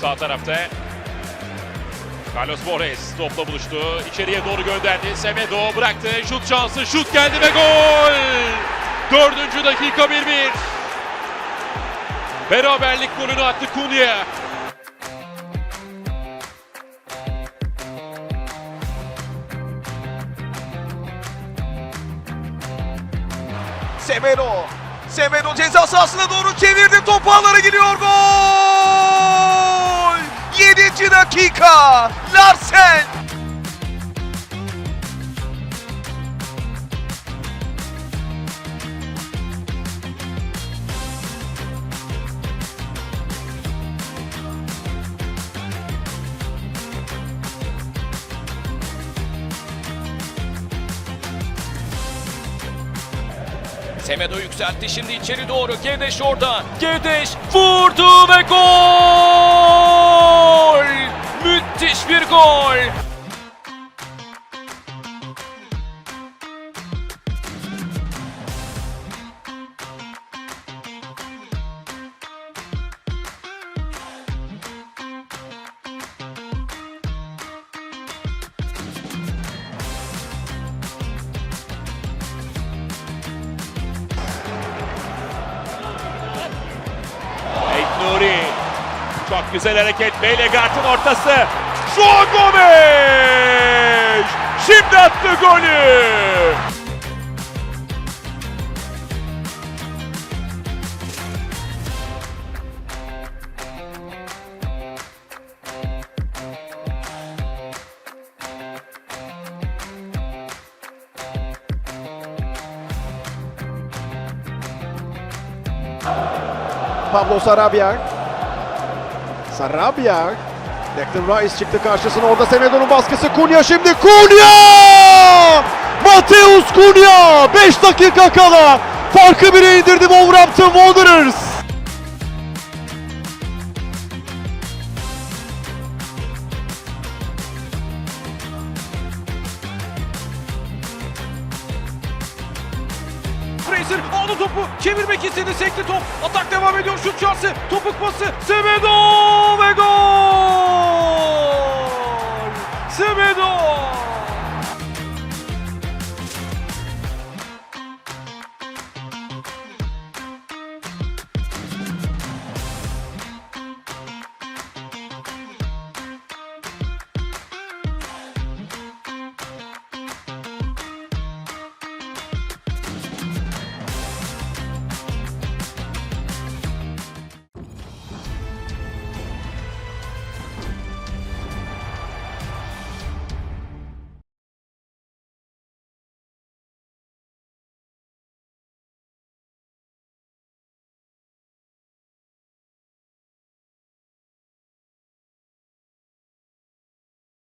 sağ tarafta. Carlos Borges topla buluştu. İçeriye doğru gönderdi. Semedo bıraktı. Şut şansı. Şut geldi ve gol! Dördüncü dakika 1-1. Beraberlik golünü attı Kunya. Semedo. Semedo ceza sahasına doğru çevirdi. Top ağlara gidiyor. Gol! 7. dakika. Larsen. Semedo yükseltti şimdi içeri doğru. Gedeş orada. Gedeş vurdu ve gol! Çok güzel hareket. Beylegart'ın ortası. Joao Gomes! Şimdi attı golü. Pablo Sarabia. Sarabia. Declan Rice çıktı karşısına. Orada Semedo'nun baskısı. Cunha şimdi. Cunha! Mateus Cunha! 5 dakika kala farkı bire indirdi Wolverhampton Wanderers. Fraser aldı topu. Çevirmek istedi. Sekti top. Atak devam ediyor. Şut şansı. Topuk pası. Semedo